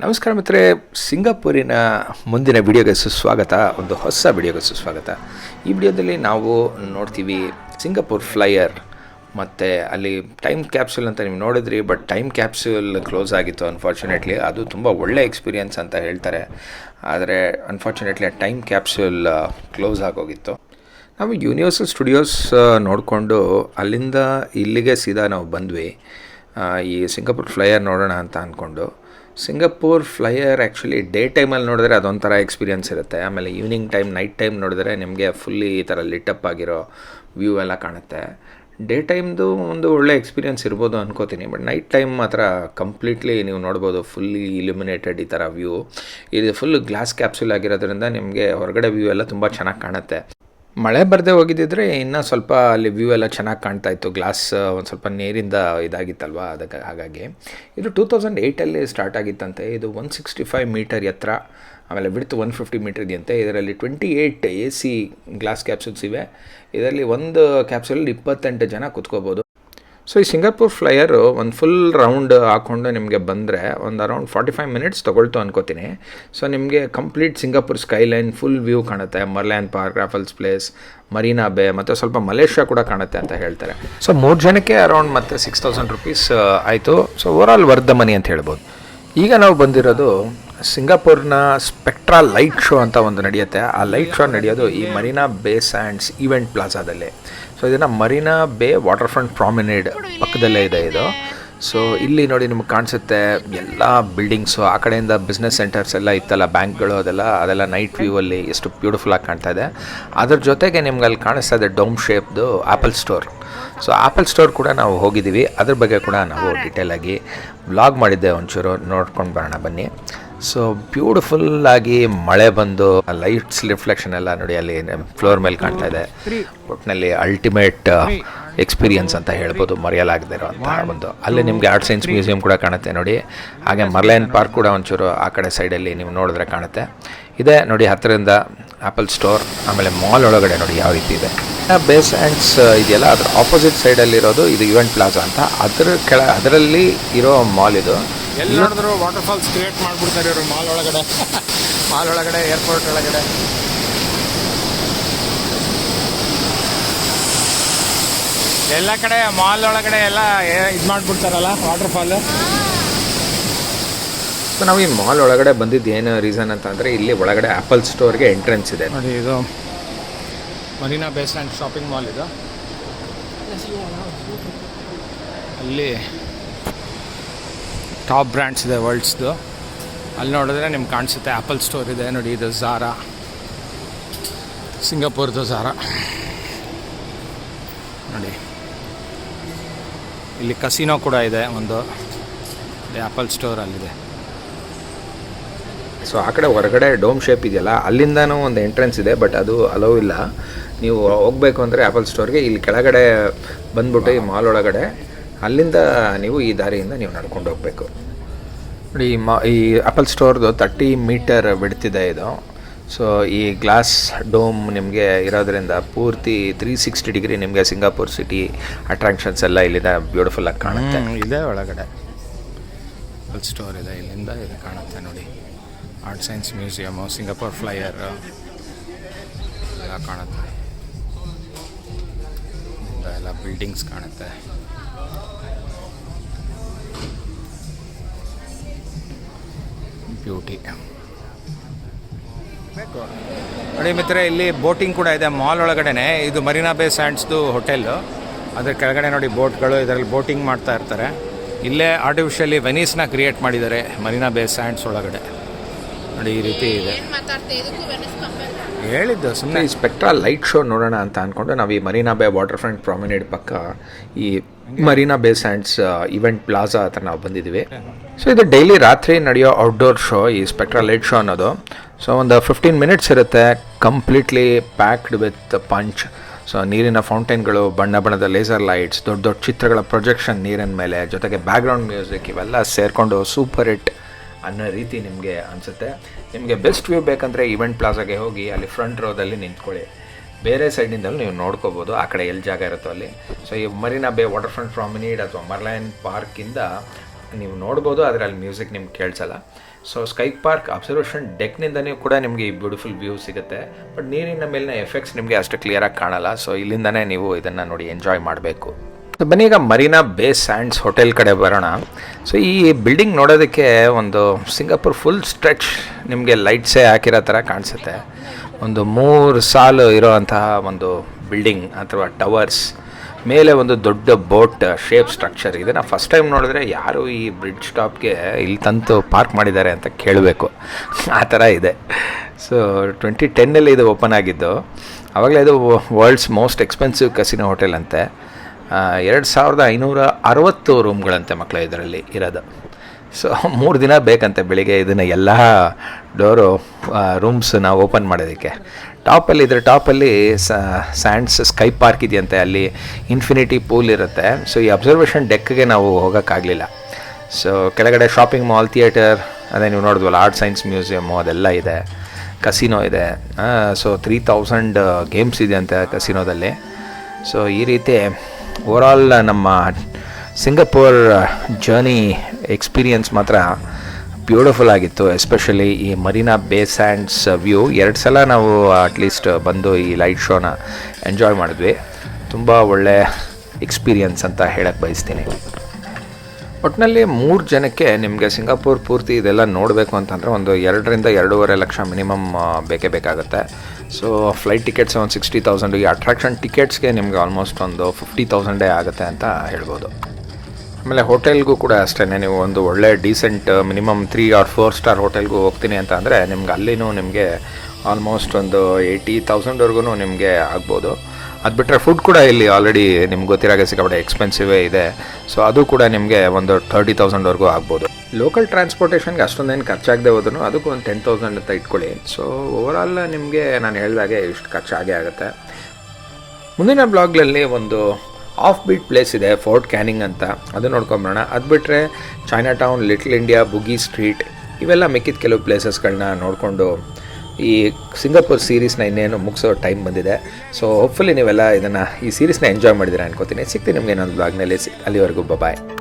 ನಮಸ್ಕಾರ ಮಿತ್ರೆ ಸಿಂಗಾಪುರಿನ ಮುಂದಿನ ವಿಡಿಯೋಗೆ ಸುಸ್ವಾಗತ, ಒಂದು ಹೊಸ ವಿಡಿಯೋಗೆ ಸುಸ್ವಾಗತ. ಈ ವಿಡಿಯೋದಲ್ಲಿ ನಾವು ನೋಡ್ತೀವಿ ಸಿಂಗಾಪುರ್ ಫ್ಲೈಯರ್, ಮತ್ತು ಅಲ್ಲಿ ಟೈಮ್ ಕ್ಯಾಪ್ಸೂಲ್ ಅಂತ ನೀವು ನೋಡಿದ್ರಿ, ಬಟ್ ಟೈಮ್ ಕ್ಯಾಪ್ಸೂಲ್ ಕ್ಲೋಸ್ ಆಗಿತ್ತು ಅನ್ಫಾರ್ಚುನೇಟ್ಲಿ ಅದು ತುಂಬ ಒಳ್ಳೆ ಎಕ್ಸ್ಪೀರಿಯನ್ಸ್ ಅಂತ ಹೇಳ್ತಾರೆ. ಆದರೆ ಅನ್ಫಾರ್ಚುನೇಟ್ಲಿ ಆ ಟೈಮ್ ಕ್ಯಾಪ್ಸೂಲ್ ಕ್ಲೋಸ್ ಆಗೋಗಿತ್ತು. ನಾವು ಯೂನಿವರ್ಸಲ್ ಸ್ಟುಡಿಯೋಸ್ ನೋಡಿಕೊಂಡು ಅಲ್ಲಿಂದ ಇಲ್ಲಿಗೆ ಸೀದಾ ನಾವು ಬಂದ್ವಿ. ಈ ಸಿಂಗಾಪುರ್ ಫ್ಲೈಯರ್ ನೋಡೋಣ ಅಂತ ಅಂದ್ಕೊಂಡು ಸಿಂಗಾಪುರ್ ಫ್ಲೈಯರ್ ಆ್ಯಕ್ಚುಲಿ ಡೇ ಟೈಮಲ್ಲಿ ನೋಡಿದ್ರೆ ಅದೊಂಥರ ಎಕ್ಸ್ಪೀರಿಯನ್ಸ್ ಇರುತ್ತೆ. ಆಮೇಲೆ ಈವ್ನಿಂಗ್ ಟೈಮ್ ನೈಟ್ ಟೈಮ್ ನೋಡಿದ್ರೆ ನಿಮಗೆ ಫುಲ್ಲಿ ಈ ಥರ ಲಿಟಪ್ ಆಗಿರೋ ವ್ಯೂ ಎಲ್ಲ ಕಾಣುತ್ತೆ. ಡೇ ಟೈಮ್ದು ಒಂದು ಒಳ್ಳೆ ಎಕ್ಸ್ಪೀರಿಯನ್ಸ್ ಇರ್ಬೋದು ಅನ್ಕೋತೀನಿ. ಬಟ್ ನೈಟ್ ಟೈಮ್ ಮಾತ್ರ ಕಂಪ್ಲೀಟ್ಲಿ ನೀವು ನೋಡ್ಬೋದು ಫುಲ್ಲಿ ಇಲ್ಯುಮಿನೇಟೆಡ್ ಈ ಥರ ವ್ಯೂ ಇದು ಫುಲ್ ಗ್ಲಾಸ್ ಕ್ಯಾಪ್ಸೂಲ್ ಆಗಿರೋದ್ರಿಂದ ನಿಮಗೆ ಹೊರಗಡೆ ವ್ಯೂ ಎಲ್ಲ ತುಂಬ ಚೆನ್ನಾಗಿ ಕಾಣುತ್ತೆ. ಮಳೆ ಬರದೆ ಹೋಗಿದ್ದಿದ್ರೆ ಇನ್ನೂ ಸ್ವಲ್ಪ ಅಲ್ಲಿ ವ್ಯೂ ಎಲ್ಲ ಚೆನ್ನಾಗಿ ಕಾಣ್ತಾ ಇತ್ತು. ಗ್ಲಾಸ್ ಒಂದು ಸ್ವಲ್ಪ ನೀರಿಂದ ಇದಾಗಿತ್ತಲ್ವ ಅದಕ್ಕೆ ಹಾಗಾಗಿ. ಇದು ಟೂ ತೌಸಂಡ್ ಏಯ್ಟಲ್ಲಿ ಸ್ಟಾರ್ಟ್ ಆಗಿತ್ತಂತೆ. ಇದು ಒನ್ ಸಿಕ್ಸ್ಟಿ ಫೈವ್ ಮೀಟರ್ ಎತ್ತರ, ಆಮೇಲೆ ಬಿಡ್ತು ಒನ್ ಫಿಫ್ಟಿ ಮೀಟರ್ ಇದೆಯಂತೆ ಇದರಲ್ಲಿ twenty eight A C glass capsules ಇವೆ. ಇದರಲ್ಲಿ ಒಂದು ಕ್ಯಾಪ್ಸೂಲಲ್ಲಿ ಇಪ್ಪತ್ತೆಂಟು ಜನ ಕುತ್ಕೋಬೋದು. ಸೊ ಈ ಸಿಂಗಾಪುರ್ ಫ್ಲೈಯರು ಒಂದು ಫುಲ್ ರೌಂಡ್ ಹಾಕ್ಕೊಂಡು ನಿಮಗೆ ಬಂದರೆ ಒಂದು ಅರೌಂಡ್ ಫಾರ್ಟಿ ಫೈವ್ ಮಿನಿಟ್ಸ್ ತೊಗೊಳ್ತು ಅನ್ಕೋತೀನಿ. ಸೊ ನಿಮಗೆ complete Singapore skyline full view ಕಾಣುತ್ತೆ. Merlion park Raffles place Marina bay ಮತ್ತು ಸ್ವಲ್ಪ ಮಲೇಷ್ಯಾ ಕೂಡ ಕಾಣುತ್ತೆ ಅಂತ ಹೇಳ್ತಾರೆ. ಸೊ ಮೂರು ಜನಕ್ಕೆ ಅರೌಂಡ್ ಮತ್ತೆ ಸಿಕ್ಸ್ ತೌಸಂಡ್ ರುಪೀಸ್ ಆಯಿತು. So over all worth money ಅಂತ ಹೇಳ್ಬೋದು. ಈಗ ನಾವು ಬಂದಿರೋದು ಸಿಂಗಾಪುರ್ನ ಸ್ಪೆಕ್ಟ್ರಾ ಲೈಟ್ ಶೋ ಅಂತ ಒಂದು ನಡೆಯುತ್ತೆ. ಆ ಲೈಟ್ ಶೋ ನಡೆಯೋದು ಈ ಮರೀನಾ ಬೇ ಸ್ಯಾಂಡ್ಸ್ ಈವೆಂಟ್ ಪ್ಲಾಜಾದಲ್ಲಿ ಸೊ ಇದನ್ನು ಮರೀನಾ ಬೇ ವಾಟರ್ ಫ್ರಂಟ್ ಪ್ರಾಮಿನೇಡ್ ಪಕ್ಕದಲ್ಲೇ ಇದೆ ಇದು. ಸೊ ಇಲ್ಲಿ ನೋಡಿ ನಿಮ್ಗೆ ಕಾಣಿಸುತ್ತೆ ಎಲ್ಲ ಬಿಲ್ಡಿಂಗ್ಸು ಆ ಕಡೆಯಿಂದ ಬಿಸ್ನೆಸ್ ಸೆಂಟರ್ಸ್ ಎಲ್ಲ ಇತ್ತಲ್ಲ ಬ್ಯಾಂಕ್ಗಳು ಅದೆಲ್ಲ ಅದೆಲ್ಲ ನೈಟ್ ವ್ಯೂವಲ್ಲಿ ಎಷ್ಟು ಬ್ಯೂಟಿಫುಲ್ಲಾಗಿ ಕಾಣ್ತಾ ಇದೆ. ಅದ್ರ ಜೊತೆಗೆ ನಿಮ್ಗೆ ಅಲ್ಲಿ ಕಾಣಿಸ್ತಾ ಇದೆ dome ಶೇಪ್ದು Apple store so Apple store ಕೂಡ ನಾವು ಹೋಗಿದ್ದೀವಿ. ಅದ್ರ ಬಗ್ಗೆ ಕೂಡ ನಾವು ಡೀಟೇಲಾಗಿ ವ್ಲಾಗ್ ಮಾಡಿದ್ದೆ ಒಂಚೂರು, ನೋಡ್ಕೊಂಡು ಬರೋಣ ಬನ್ನಿ. ಸೊ ಬ್ಯೂಟಿಫುಲ್ ಆಗಿ ಮಳೆ ಬಂದು ಲೈಟ್ಸ್ ರಿಫ್ಲೆಕ್ಷನ್ ಎಲ್ಲ ನೋಡಿ ಅಲ್ಲಿ ಫ್ಲೋರ್ ಮೇಲೆ ಕಾಣ್ತಾ ಇದೆ. ಒಟ್ಟಿನಲ್ಲಿ ಅಲ್ಟಿಮೇಟ್ ಎಕ್ಸ್ಪೀರಿಯನ್ಸ್ ಅಂತ ಹೇಳ್ಬೋದು ಮರೆಯಲಾಗದೆ ಇರೋಂತಹ ಒಂದು. ಅಲ್ಲಿ ನಿಮಗೆ ಆರ್ಟ್ ಸೈನ್ಸ್ ಮ್ಯೂಸಿಯಂ ಕೂಡ ಕಾಣುತ್ತೆ ನೋಡಿ. ಹಾಗೆ ಮರ್ಲೈನ್ ಪಾರ್ಕ್ ಕೂಡ ಒಂಚೂರು ಆ ಕಡೆ ಸೈಡಲ್ಲಿ ನೀವು ನೋಡಿದ್ರೆ ಕಾಣುತ್ತೆ. ಇದೆ ನೋಡಿ ಹತ್ತಿರದಿಂದ ಆ್ಯಪಲ್ ಸ್ಟೋರ್ ಆಮೇಲೆ ಮಾಲ್ ಒಳಗಡೆ ನೋಡಿ ಯಾವ ರೀತಿ ಇದೆ. ಬೇಸ್ ಆ್ಯಂಡ್ಸ್ ಇದೆಯಲ್ಲ ಅದ್ರ ಆಪೋಸಿಟ್ ಸೈಡಲ್ಲಿರೋದು ಇದು ಇವೆಂಟ್ ಪ್ಲಾಜಾ ಅಂತ. ಅದರ ಕೆಳ ಅದರಲ್ಲಿ ಇರೋ ಮಾಲ್ ಇದು. ಎಲ್ಲಿ ನೋಡಿದ್ರು ವಾಟರ್ ಫಾಲ್ಸ್ ಕ್ರಿಯೇಟ್ ಮಾಡ್ಬಿಡ್ತಾರೆ ಇವರು ಮಾಲ್ ಒಳಗಡೆ. ಮಾಲ್ ಒಳಗಡೆ ಏರ್ಪೋರ್ಟ್ ಒಳಗಡೆ. ಎಲ್ಲ ಕಡೆ ಮಾಲ್ ಒಳಗಡೆ ಎಲ್ಲ ಇದು ಮಾಡ್ಬಿಡ್ತಾರಲ್ಲ ವಾಟರ್ ಫಾಲ್ ಸೊ ನಾವು ಈ ಮಾಲ್ ಒಳಗಡೆ ಬಂದಿದ್ದು ಏನು ರೀಸನ್ ಅಂತಂದರೆ ಇಲ್ಲಿ ಒಳಗಡೆ ಆ್ಯಪಲ್ ಸ್ಟೋರ್ಗೆ ಎಂಟ್ರೆನ್ಸ್ ಇದೆ. ನೋಡಿ ಇದು Marina Bay's and shopping mall ಇದು. ಅಲ್ಲಿ ಟಾಪ್ ಬ್ರ್ಯಾಂಡ್ಸ್ ಇದೆ ವರ್ಲ್ಡ್ಸ್ದು. ಅಲ್ಲಿ ನೋಡಿದ್ರೆ ನಿಮ್ಗೆ ಕಾಣಿಸುತ್ತೆ. ಆ್ಯಪಲ್ ಸ್ಟೋರ್ ಇದೆ. ನೋಡಿ, ಇದು ಝಾರಾ ಸಿಂಗಾಪುರ್ದು ಝಾರಾ ನೋಡಿ. ಇಲ್ಲಿ ಕಸಿನೋ ಕೂಡ ಇದೆ ಒಂದು. ಆ್ಯಪಲ್ ಸ್ಟೋರ್ ಅಲ್ಲಿದೆ. ಸೊ ಆ ಕಡೆ ಹೊರಗಡೆ ಡೋಮ್ ಶೇಪ್ ಇದೆಯಲ್ಲ, ಅಲ್ಲಿಂದನೂ ಒಂದು ಎಂಟ್ರೆನ್ಸ್ ಇದೆ ಬಟ್ ಅದು ಅಲೋ ಇಲ್ಲ. ನೀವು ಹೋಗಬೇಕು ಅಂದರೆ ಆ್ಯಪಲ್ ಸ್ಟೋರ್ಗೆ ಇಲ್ಲಿ ಕೆಳಗಡೆ ಬಂದ್ಬಿಟ್ಟು ಈ ಮಾಲ್ ಒಳಗಡೆ ಅಲ್ಲಿಂದ ನೀವು ಈ ದಾರಿಯಿಂದ ನೀವು ನಡ್ಕೊಂಡು ಹೋಗಬೇಕು. ನೋಡಿ ಈ ಮಾ ಈ ಆ್ಯಪಲ್ ಸ್ಟೋರ್ದು ತರ್ಟಿ ಮೀಟರ್ ಬಿಡ್ತಿದೆ ಇದು ಸೊ ಈ ಗ್ಲಾಸ್ ಡೋಮ್ ನಿಮಗೆ ಇರೋದ್ರಿಂದ ಪೂರ್ತಿ ತ್ರೀ ಸಿಕ್ಸ್ಟಿ ಡಿಗ್ರಿ ನಿಮಗೆ ಸಿಂಗಾಪುರ್ ಸಿಟಿ ಅಟ್ರಾಕ್ಷನ್ಸ್ ಎಲ್ಲ ಇಲ್ಲಿಂದ ಬ್ಯೂಟಿಫುಲ್ಲಾಗಿ ಕಾಣುತ್ತೆ. ಇದೆ ಒಳಗಡೆ. ಆಪಲ್ ಸ್ಟೋರ್ ಇದೆ ಇಲ್ಲಿಂದ ಇದು ಕಾಣುತ್ತೆ ನೋಡಿ. Art science museum Singapore flyer ಎಲ್ಲ ಕಾಣುತ್ತೆ. ಎಲ್ಲ ಬಿಲ್ಡಿಂಗ್ಸ್ ಕಾಣುತ್ತೆ. ಬ್ಯೂಟಿ. ನೋಡಿ ಮಿತ್ರ ಇಲ್ಲಿ ಬೋಟಿಂಗ್ ಕೂಡ ಇದೆ ಮಾಲ್ ಒಳಗಡೆನೆ. ಇದು ಮರೀನಾ ಬೇ ಸ್ಯಾಂಡ್ಸ್ದು ಹೋಟೆಲ್ಲು. ಅದ್ರ ಕೆಳಗಡೆ ನೋಡಿ ಬೋಟ್ಗಳು, ಇದರಲ್ಲಿ ಬೋಟಿಂಗ್ ಮಾಡ್ತಾ ಇರ್ತಾರೆ. ಇಲ್ಲೇ ಆರ್ಟಿಫಿಷಿಯಲಿ ವೆನೀಸ್ನ ಕ್ರಿಯೇಟ್ ಮಾಡಿದ್ದಾರೆ ಮರೀನಾ ಬೇ ಸ್ಯಾಂಡ್ಸ್ ಒಳಗಡೆ. ನೋಡಿ ಈ ರೀತಿ ಇದೆ. ಹೇಳಿದ್ದು ಸುಮ್ಮನೆ ಈ ಸ್ಪೆಕ್ಟ್ರಾ ಲೈಟ್ ಶೋ ನೋಡೋಣ ಅಂತ ಅಂದ್ಕೊಂಡು ನಾವು ಈ ಮರೀನಾ ಬೇ ವಾಟರ್ ಫ್ರಂಟ್ ಪ್ರಾಮಿನೇಡ್ ಪಕ್ಕ ಈ ಮರೀನಾ ಬೇ ಸ್ಯಾಂಡ್ಸ್ ಇವೆಂಟ್ ಪ್ಲಾಜಾ ಹತ್ರ ನಾವು ಬಂದಿದ್ದೀವಿ. ಸೊ ಇದು ಡೈಲಿ ರಾತ್ರಿ ನಡೆಯೋ ಔಟ್ಡೋರ್ ಶೋ ಈ ಸ್ಪೆಕ್ಟ್ರಾ ಲೈಟ್ ಶೋ ಅನ್ನೋದು. ಸೊ ಒಂದು ಫಿಫ್ಟೀನ್ ಮಿನಿಟ್ಸ್ ಇರುತ್ತೆ completely packed with punch so ನೀರಿನ ಫೌಂಟೈನ್ಗಳು ಬಣ್ಣ ಬಣ್ಣದ ಲೇಸರ್ ಲೈಟ್ಸ್ ದೊಡ್ಡ ದೊಡ್ಡ ಚಿತ್ರಗಳ ಪ್ರೊಜೆಕ್ಷನ್ ನೀರಿನ ಮೇಲೆ ಜೊತೆಗೆ ಬ್ಯಾಕ್ಗ್ರೌಂಡ್ ಮ್ಯೂಸಿಕ್ ಇವೆಲ್ಲ ಸೇರಿಕೊಂಡು ಸೂಪರ್ ಹಿಟ್ ಅನ್ನೋ ರೀತಿ ನಿಮಗೆ ಅನಿಸುತ್ತೆ. ನಿಮಗೆ ಬೆಸ್ಟ್ ವ್ಯೂ ಬೇಕಂದರೆ ಇವೆಂಟ್ ಪ್ಲಾಜಾಗೆ ಹೋಗಿ ಅಲ್ಲಿ ಫ್ರಂಟ್ ರೋದಲ್ಲಿ ನಿಂತ್ಕೊಳ್ಳಿ. ಬೇರೆ ಸೈಡಿಂದಲೂ ನೀವು ನೋಡ್ಕೋಬೋದು. ಆ ಕಡೆ ಎಲ್ಲಿ ಜಾಗ ಇರುತ್ತೋ ಅಲ್ಲಿ. ಸೊ ಈ ಮರಿನಾ ಬೇ ವಾಟರ್ ಫ್ರಂಟ್ ಪ್ರಾಮಿನೀಡ್ ಅಥವಾ ಮರ್ಲೈನ್ ಪಾರ್ಕಿಂದ ನೀವು ನೋಡ್ಬೋದು, ಆದರೆ ಅಲ್ಲಿ ಮ್ಯೂಸಿಕ್ ನಿಮ್ಗೆ ಕೇಳಿಸಲ್ಲ. ಸೊ ಸ್ಕೈ ಪಾರ್ಕ್ ಅಬ್ಸರ್ವೇಷನ್ ಡೆಕ್ನಿಂದನೇ ಕೂಡ ನಿಮಗೆ ಈ ಬ್ಯೂಟಿಫುಲ್ ವ್ಯೂ ಸಿಗುತ್ತೆ. ಬಟ್ ನೀರಿನ ಮೇಲಿನ ಎಫೆಕ್ಟ್ಸ್ ನಿಮಗೆ ಅಷ್ಟು ಕ್ಲಿಯರಾಗಿ ಕಾಣಲ್ಲ. ಸೊ ಇಲ್ಲಿಂದನೇ ನೀವು ಇದನ್ನು ನೋಡಿ ಎಂಜಾಯ್ ಮಾಡಬೇಕು. ಬನ್ನಿ, ಈಗ ಮರೀನಾ ಬೇ ಸ್ಯಾಂಡ್ಸ್ ಹೋಟೆಲ್ ಕಡೆ ಬರೋಣ. ಸೊ ಈ ಬಿಲ್ಡಿಂಗ್ ನೋಡೋದಕ್ಕೆ ಒಂದು ಸಿಂಗಾಪುರ್ ಫುಲ್ ಸ್ಟ್ರೆಚ್ ನಿಮಗೆ ಲೈಟ್ಸೇ ಹಾಕಿರೋ ಥರ ಕಾಣಿಸುತ್ತೆ. ಒಂದು ಮೂರು ಸಾಲು ಇರೋವಂತಹ ಒಂದು ಬಿಲ್ಡಿಂಗ್ ಅಥವಾ ಟವರ್ಸ್ ಮೇಲೆ ಒಂದು ದೊಡ್ಡ ಬೋಟ್ ಶೇಪ್ ಸ್ಟ್ರಕ್ಚರ್ ಇದೆ. ನಾವು ಫಸ್ಟ್ ಟೈಮ್ ನೋಡಿದ್ರೆ ಯಾರು ಈ ಬ್ರಿಡ್ಜ್ ಸ್ಟಾಪ್ಗೆ ಇಲ್ಲಿ ತಂತು ಪಾರ್ಕ್ ಮಾಡಿದ್ದಾರೆ ಅಂತ ಕೇಳಬೇಕು. ಆ ಥರ ಇದೆ. ಸೊ ಟ್ವೆಂಟಿ ಟೆನ್ನಲ್ಲಿ ಇದು ಓಪನ್ ಆಗಿದ್ದು. ಆವಾಗಲೇ ಇದು world's most expensive casino hotel ಅಂತೆ. ಎರಡು ಸಾವಿರದ ಐನೂರ ಅರವತ್ತು ರೂಮ್ಗಳಂತೆ ಮಕ್ಕಳು ಇದರಲ್ಲಿ ಇರೋದು. ಸೊ ಮೂರು ದಿನ ಬೇಕಂತೆ ಬೆಳಿಗ್ಗೆ ಇದನ್ನು ಎಲ್ಲ ಡೋರು ನಾವು ಓಪನ್ ಮಾಡೋದಕ್ಕೆ. ಟಾಪಲ್ಲಿ ಇದ್ರ ಟಾಪಲ್ಲಿ ಸ್ಯಾಂಡ್ಸ್, ಸ್ಕೈ ಪಾರ್ಕ್ ಇದೆಯಂತೆ, ಅಲ್ಲಿ ಇನ್ಫಿನಿಟಿ ಪೂಲ್ ಇರುತ್ತೆ. ಸೊ ಈ ಅಬ್ಸರ್ವೇಷನ್ ಡೆಕ್ಗೆ ನಾವು ಹೋಗೋಕ್ಕಾಗಲಿಲ್ಲ. ಸೊ ಕೆಳಗಡೆ ಶಾಪಿಂಗ್ ಮಾಲ್, ಥಿಯೇಟರ್, ಅದೇ ನೀವು ನೋಡಿದ್ವಲ್ಲ, ಆರ್ಟ್ ಸೈನ್ಸ್ ಮ್ಯೂಸಿಯಮ್ಮು, ಅದೆಲ್ಲ ಇದೆ. ಕಸಿನೋ ಇದೆ. ಸೊ ತ್ರೀ ತೌಸಂಡ್ ಗೇಮ್ಸ್ ಇದೆ ಅಂತ ಕಸಿನೋದಲ್ಲಿ ಸೊ ಈ ರೀತಿ ಓವರಾಲ್ ನಮ್ಮ ಸಿಂಗಪೂರ್ ಜರ್ನಿ ಎಕ್ಸ್ಪೀರಿಯನ್ಸ್ ಮಾತ್ರ ಬ್ಯೂಟಿಫುಲ್ ಆಗಿತ್ತು ಎಸ್ಪೆಷಲಿ ಈ ಮರೀನಾ ಬೇ ಸ್ಯಾಂಡ್ಸ್ ವ್ಯೂ ಎರಡು ಸಲ ನಾವು ಅಟ್ಲೀಸ್ಟ್ ಬಂದು ಈ ಲೈಟ್ ಶೋನ ಎಂಜಾಯ್ ಮಾಡಿದ್ವಿ. ತುಂಬ ಒಳ್ಳೆ ಎಕ್ಸ್ಪೀರಿಯನ್ಸ್ ಅಂತ ಹೇಳಕ್ಕೆ ಬಯಸ್ತೀನಿ. ಒಟ್ಟಿನಲ್ಲಿ ಮೂರು ಜನಕ್ಕೆ ನಿಮಗೆ ಸಿಂಗಾಪುರ್ ಪೂರ್ತಿ ಇದೆಲ್ಲ ನೋಡಬೇಕು ಅಂತಂದರೆ ಒಂದು ಎರಡರಿಂದ ಎರಡೂವರೆ ಲಕ್ಷ ಮಿನಿಮಮ್ ಬೇಕೇ ಬೇಕಾಗುತ್ತೆ. ಸೊ ಫ್ಲೈಟ್ ಟಿಕೆಟ್ಸ್ ಒಂದು ಸಿಕ್ಸ್ಟಿ ತೌಸಂಡು ಈ ಅಟ್ರಾಕ್ಷನ್ ಟಿಕೆಟ್ಸ್ಗೆ ನಿಮ್ಗೆ ಆಲ್ಮೋಸ್ಟ್ ಒಂದು ಫಿಫ್ಟಿ ತೌಸಂಡೇ ಆಗುತ್ತೆ ಅಂತ ಹೇಳ್ಬೋದು. ಆಮೇಲೆ ಹೋಟೆಲ್ಗೂ ಕೂಡ ಅಷ್ಟೇ ನೀವು ಒಂದು ಒಳ್ಳೆ decent minimum three or four star ಹೋಟೆಲ್ಗೂ ಹೋಗ್ತೀನಿ ಅಂತ ಅಂದರೆ ನಿಮ್ಗೆ ಅಲ್ಲಿನೂ ನಿಮಗೆ ಆಲ್ಮೋಸ್ಟ್ ಒಂದು ಏಯ್ಟಿ ತೌಸಂಡ್ವರೆಗೂ ನಿಮಗೆ ಆಗ್ಬೋದು. ಅದು ಬಿಟ್ಟರೆ ಫುಡ್ ಕೂಡ ಇಲ್ಲಿ ಆಲ್ರೆಡಿ ನಿಮ್ಗೆ ಗೊತ್ತಿರಾಗೆ ಸಿಕ್ಕಾಪಟ್ಟೆ ಎಕ್ಸ್ಪೆನ್ಸಿವೇ ಇದೆ. ಸೊ ಅದು ಕೂಡ ನಿಮಗೆ ಒಂದು ತರ್ಟಿ ತೌಸಂಡ್ವರೆಗೂ ಆಗ್ಬೋದು. ಲೋಕಲ್ ಟ್ರಾನ್ಸ್ಪೋರ್ಟೇಷನ್ಗೆ ಅಷ್ಟೊಂದೇನು ಖರ್ಚಾಗದೆ ಹೋದ್ರೂ ಅದಕ್ಕೂ ಒಂದು ಟೆನ್ ತೌಸಂಡ್ ಅಂತ ಇಟ್ಕೊಳ್ಳಿ. ಸೊ ಓವರಾಲ್ ನಿಮಗೆ ನಾನು ಹೇಳಿದಾಗೆ ಇಷ್ಟು ಖರ್ಚಾಗೇ ಆಗುತ್ತೆ. ಮುಂದಿನ ಬ್ಲಾಗ್ಲಲ್ಲಿ ಒಂದು ಆಫ್ ಬೀಟ್ ಪ್ಲೇಸ್ ಇದೆ ಫೋರ್ಟ್ ಕ್ಯಾನಿಂಗ್ ಅಂತ. ಅದು ನೋಡ್ಕೊಂಬರೋಣ. ಅದು ಬಿಟ್ಟರೆ Chinatown Little India Bugis street ಇವೆಲ್ಲ ಮಿಕ್ಕಿದ ಕೆಲವು ಪ್ಲೇಸಸ್ಗಳನ್ನ ನೋಡಿಕೊಂಡು ಈ ಸಿಂಗಾಪುರ್ ಸೀರೀಸ್ನ ಇನ್ನೇನು ಮುಗಿಸೋ ಟೈಮ್ ಬಂದಿದೆ. ಸೊ ಹೋಪ್ಫುಲಿ ನೀವೆಲ್ಲ ಇದನ್ನು ಈ ಸೀರೀಸ್ನ ಎಂಜಾಯ್ ಮಾಡಿದ್ದೀರಾ ಅನ್ಕೋತೀನಿ. ಸಿಗ್ತೀನಿ ನಿಮಗೆ ಇನ್ನೊಂದು ಬ್ಲಾಗ್ನಲ್ಲಿ ಅಲ್ಲಿವರೆಗೂ ಬಾಯ್